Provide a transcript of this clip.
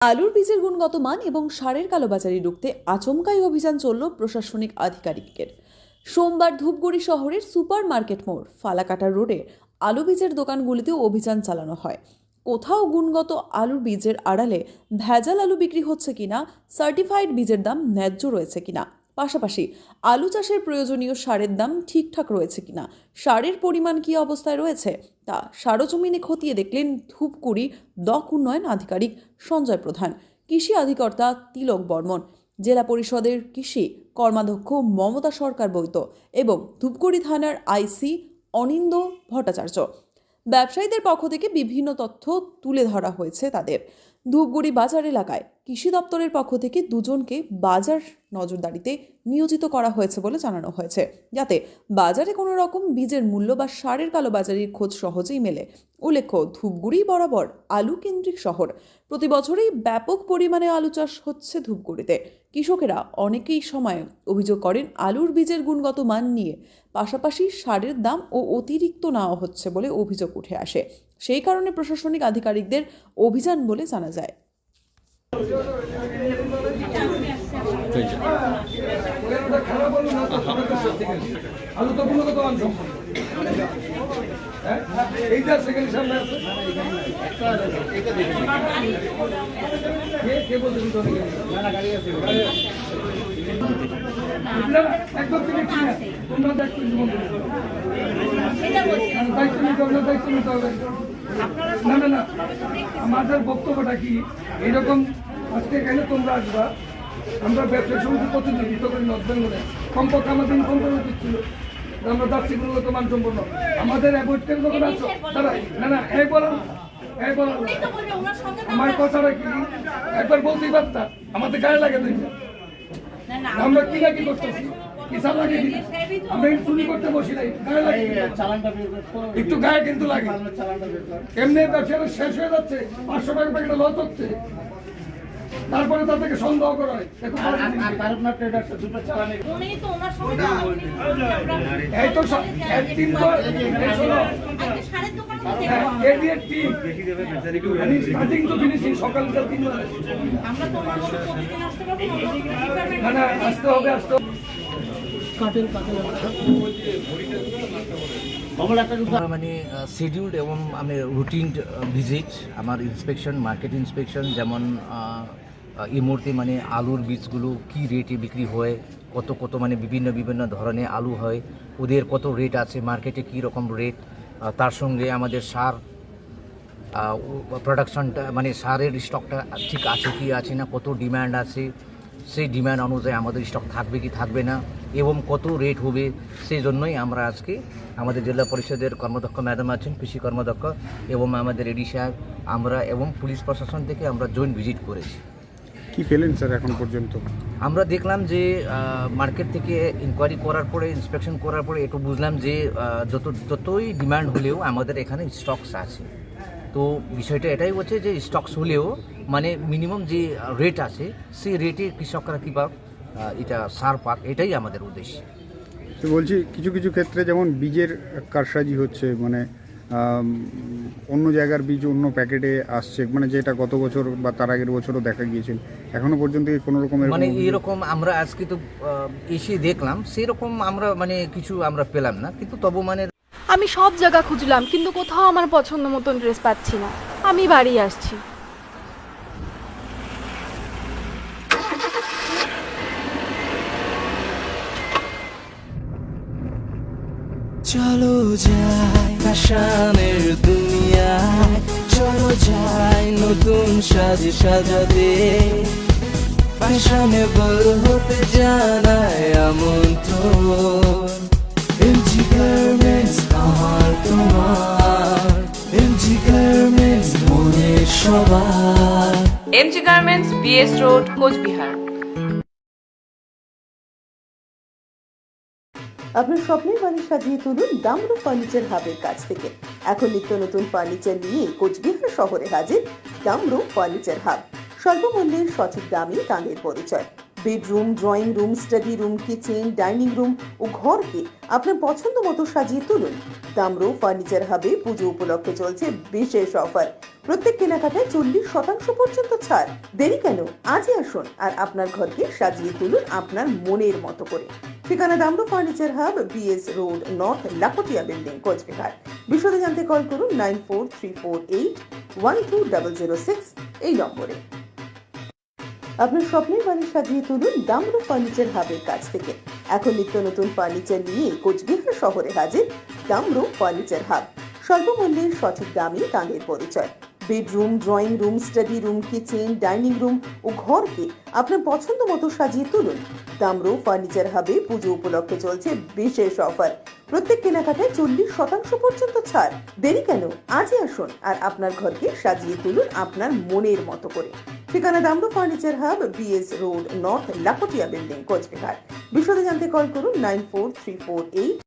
আলুর বীজের গুণগত মান এবং সারের কালোবাজারি রুখতে আচমকাই অভিযান চলল প্রশাসনিক আধিকারিকের। সোমবার ধূপগুড়ি শহরের সুপার মার্কেট মোড়, ফালাকাটা রোডে আলু বীজের দোকানগুলিতেও অভিযান চালানো হয়। কোথাও গুণগত আলুর বীজের আড়ালে ভেজাল আলু বিক্রি হচ্ছে কিনা সার্টিফাইড বীজের দাম ন্যায্য রয়েছে কিনা পাশাপাশি আলু চাষের প্রয়োজনীয় সারের দাম ঠিকঠাক রয়েছে কিনা, সারের পরিমাণ কী অবস্থায় রয়েছে, তা সারজমিনে খতিয়ে দেখলেন ধূপগুড়ি দক উন্নয়ন আধিকারিক সঞ্জয় প্রধান। কৃষি অধিকর্তা তিলক বর্মন, জেলা পরিষদের কৃষি কর্মাধ্যক্ষ মমতা সরকার বৈত এবং ধূপগুড়ি থানার আইসি অনিন্দ ভট্টাচার্য। ব্যবসায়ীদের পক্ষ থেকে বিভিন্ন তথ্য তুলে ধরা হয়েছে তাদের। ধূপগুড়ি বাজার এলাকায় কৃষি দপ্তরের পক্ষ থেকে দুজনকে বাজার নজরদারিতে নিয়োজিত করা হয়েছে বলে জানানো হয়েছে। যাতে বাজারে কোনো রকম বীজের মূল্য বা সারের কালোবাজারির খোঁজ সহজেই মেলে। উল্লেখ্য, ধূপগুড়ি বরাবর আলু কেন্দ্রিক শহর। প্রতি বছরেই ব্যাপক পরিমাণে আলু চাষ হচ্ছে ধূপগুড়িতে। কৃষকেরা অনেকেই সময় অভিযোগ করেন আলুর বীজের গুণগত মান নিয়ে। পাশাপাশি সারের দাম ও অতিরিক্ত নেওয়া হচ্ছে বলে অভিযোগ উঠে আসে। সেই কারণে প্রশাসনিক আধিকারিকদের অভিযান বলে জানা যায়। হ্যাঁ। এইটা সেকেন্ড সামনে আছে। কে বলতে না না গাড়ি আছে একদম তুমি ঠিক তোমরা দায়িত্ব জীবন দায়িত্ব নিতে হবে দায়িত্ব নিতে হবে। না না না আমাদের বক্তব্যটা কি? এরকম আজকে এখানে তোমরা আসবা। আমরা ব্যবসা সমিতি প্রতিনিধিত্ব করি নর্থ বেঙ্গলে কমপক্ষে আমাদের ইনফর্ম করা উচিত ছিল। যে আমরা যাচ্ছি গুণগত মানসম্পন্ন। আমাদের অ্যাভয়েড করে যখন আসছো দাদা না না এই বলা এই বলা। আমার কথাটা কি? একবার বলতেই পারতা? আমাদের গায়ে লাগে আমরা কি না কি করতেছি? কিসা লাগে আমরা চুরি করতে বসি নাই গায়ে লাগে। একটু গায়ে কিন্তু লাগে। এমনি ব্যবসাটা শেষ হয়ে যাচ্ছে পাঁচশো টাকা প্যাকেটে লস হচ্ছে। তারপরে তাদেরকে সন্দেহ করা হয়। এই তো একদিন তো আসতে হবে আসতে হবে। মানে শিডিউলড এবং আমি রুটিন ভিজিট আমার ইন্সপেকশন মার্কেট ইন্সপেকশন যেমন এই মুহূর্তে মানে আলুর বীজগুলো কি রেটে বিক্রি হয়, কত কত মানে বিভিন্ন বিভিন্ন ধরনের আলু হয়, ওদের কত রেট আছে মার্কেটে কী রকম রেট তার সঙ্গে আমাদের সার প্রোডাকশনটা মানে সারের স্টকটা ঠিক আছে কি আছে না, কত ডিম্যান্ড আছে, সেই ডিম্যান্ড অনুযায়ী আমাদের স্টক থাকবে কি থাকবে না এবং কত রেট হবে সেই জন্যই আমরা আজকে আমাদের জেলা পরিষদের কর্মদক্ষ ম্যাডাম আছেন কৃষি কর্মদক্ষ এবং আমাদের এডি সাহেব আমরা এবং পুলিশ প্রশাসন থেকে আমরা জয়েন্ট ভিজিট করেছি। কি পেলেন স্যার এখন পর্যন্ত? আমরা দেখলাম যে মার্কেট থেকে ইনকোয়ারি করার পরে ইন্সপেকশন করার পরে একটু বুঝলাম যে যত যতই ডিমান্ড হলেও আমাদের এখানে স্টকস আছে। তো বিষয়টা এটাই হচ্ছে যে স্টকস হলেও মানে মিনিমাম যে রেট আছে সেই রেটে কৃষকরা কী এটা সার পাক এটাই আমাদের উদ্দেশ্য। তো বলছি কিছু কিছু ক্ষেত্রে যেমন বীজের কারসাজি হচ্ছে মানে অন্য জায়গার বীজ অন্য প্যাকেটে আসছে মানে যেটা গত বছর বা তার আগের বছরও দেখা গিয়েছিল এখনও পর্যন্ত কোনো রকমের মানে এরকম আমরা আজকে তো এসে দেখলাম সেরকম আমরা মানে কিছু আমরা পেলাম না কিন্তু তবু মানে আমি সব জায়গা খুঁজলাম কিন্তু কোথাও আমার পছন্দ মতন ড্রেস পাচ্ছি না। আমি বাড়ি আসছি। চলো যাই ফ্যাশনের দুনিয়ায়, চলো যাই নতুন সাজে সাজাতে। ফ্যাশনেবল হতে জানায় আমন্ত্রণ। এমজি তোমার। এমজি সবার MG garments BS road Cooch Behar. আপনার স্বপ্নের বাড়ি সাজিয়ে তুলুন দামরু ফার্নিচার হাবের কাছ থেকে। এখন নিত্য নতুন ফার্নিচার নিয়ে কোচবিহার শহরে হাজির দামরু ফার্নিচার হাব। স্বল্প মূল্যের সঠিক দামে দামের পরিচয়। Bedroom, drawing room, study room, kitchen, dining room ও ঘরকে আপনার পছন্দ মতো সাজিয়ে তুলুন। দামরু ফার্নিচার হাবে পুজো উপলক্ষে চলছে বিশেষ অফার। প্রত্যেক কেনাকাটায় চল্লিশ শতাংশ পর্যন্ত ছাড়। দেরি কেন? আজই আসুন আর আপনার ঘরকে সাজিয়ে তুলুন আপনার মনের মতো করে। ঠিকানা Damru furniture hub BS road north Laptia building Cooch Behar. বিশদে জানতে কল করুন nine four three four eight one two double zero six এই নম্বরে। আপনার স্বপ্নের বাড়ি সাজিয়ে তুলুন দামরু ফার্নিচার হাবের কাছ থেকে। এখন নিত্য নতুন ফার্নিচার নিয়ে কোচবিহার শহরে হাজির দামরু ফার্নিচার হাব। স্বল্প মূল্যের সঠিক দামে তাঁদের পরিচয়। Bedroom, drawing room, study room, kitchen, dining room ও ঘরকে আপনার পছন্দ মতো সাজিয়ে তুলুন। দামরু ফার্নিচার হাবে পুজো উপলক্ষে চলছে বিশেষ অফার। প্রত্যেক কেনাকাটায় চল্লিশ শতাংশ পর্যন্ত ছাড়। দেরি কেন? আজই আসুন আর আপনার ঘরকে সাজিয়ে তুলুন আপনার মনের মতো করে। ঠিকানা Damru furniture hub, BS road north Laktia building, Cooch Behar. বিশদে জানতে কল করুন nine four three four eight